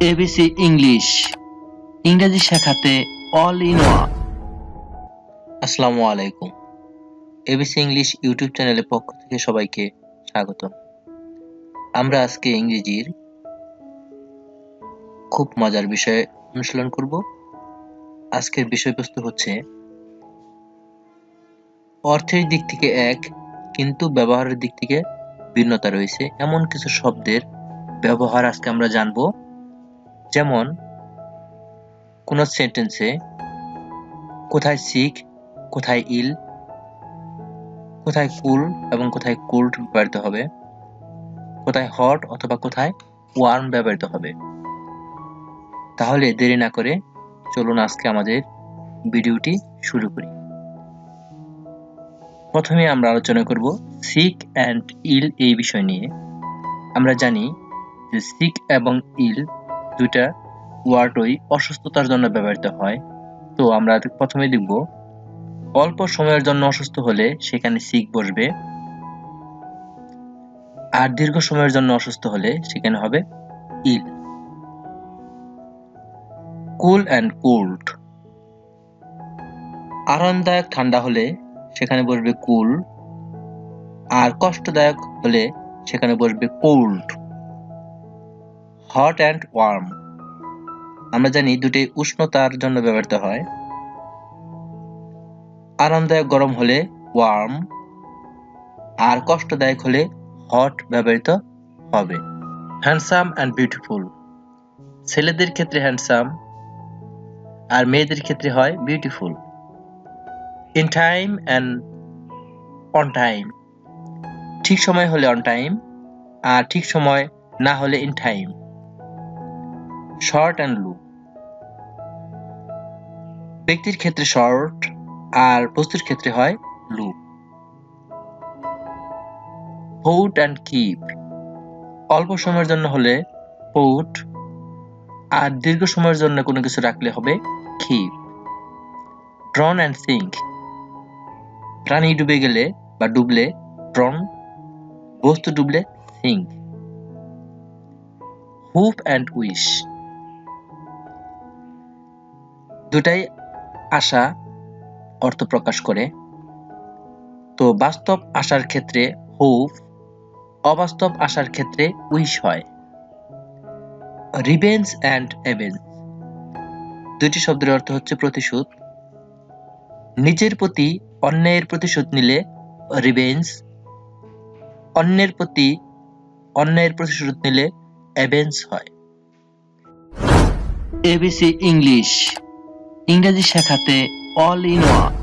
ABC English ইংরেজি শেখাতে all in one আসসালামু আলাইকুম। এবিসি ইংলিশ ইউটিউব চ্যানেলের পক্ষ থেকে সবাইকে স্বাগত আমরা আজকে ইংরেজির খুব মজার বিষয়ে অনুশীলন করব। আজকের বিষয়বস্তু হচ্ছে অর্থের দিক থেকে এক, কিন্তু ব্যবহারের দিক থেকে ভিন্নতা রয়েছে। এমন কিছু শব্দের ব্যবহার আজকে আমরা জানব। যেমন, কোন সেন্টেন্সে কোথায় সিক কোথায় ইল কোথায় কুল এবং কোথায় কুল্ড ব্যবহৃত হবে, কোথায় হট অথবা কোথায় ওয়ার্ম ব্যবহৃত হবে। তাহলে দেরি না করে চলুন আজকে আমাদের ভিডিওটি শুরু করি। প্রথমে আমরা আলোচনা করব সিক অ্যান্ড ইল এই বিষয় নিয়ে। আমরা জানি যে সিক এবং ইল দুইটা ওয়ার্ডই অসুস্থতার জন্য ব্যবহৃত হয়। তো আমরা প্রথমে দেখব অল্প সময়ের জন্য অসুস্থ হলে সেখানে সিক বসবে। আর দীর্ঘ সময়ের জন্য অসুস্থ হলে সেখানে হবে ইল কুল অ্যান্ড কোল্ড আরামদায়ক ঠান্ডা হলে সেখানে বসবে কুল আর কষ্টদায়ক হলে সেখানে বসবে কোল্ড হট অ্যান্ড ওয়ার্ম আমরা জানি দুটি উষ্ণতার জন্য ব্যবহৃত হয়। আরামদায়ক গরম হলে ওয়ার্ম আর কষ্টদায়ক হলে হট ব্যবহৃত হবে। হ্যান্ডসাম অ্যান্ড বিউটিফুল ছেলেদের ক্ষেত্রে হ্যান্ডসাম আর মেয়েদের ক্ষেত্রে হয় beautiful in time and on time ঠিক সময় হলে অন টাইম আর ঠিক সময় না হলে ইন টাইম শর্ট অ্যান্ড লু। ব্যক্তির ক্ষেত্রে শর্ট আর বস্তুর ক্ষেত্রে হয় লু। পোট অ্যান্ড কিপ। অল্প সময়ের জন্য হলে পোট আর দীর্ঘ সময়ের জন্য কোনো কিছু রাখলে হবে কিপ। ড্রন and sync. প্রাণী ডুবে গেলে বা ডুবলে ড্রন, বস্তু ডুবলে সিঙ্ক। Hope and wish. দুটাই আশা, অর্থ প্রকাশ করে। তো বাস্তব আশার ক্ষেত্রে হোপ অবাস্তব আশার ক্ষেত্রে উইশ হয়। রিভেন্স অ্যান্ড এভেন্স দুটি শব্দের অর্থ হচ্ছে প্রতিশোধ। নিজের প্রতি অন্যায়ের প্রতিশোধ নিলে রিভেন্স অন্যের প্রতি অন্যায়ের প্রতিশোধ নিলে অ্যাভেন্স হয়। ABC English. ইংরেজি শেখাতে অল ইন ওয়ান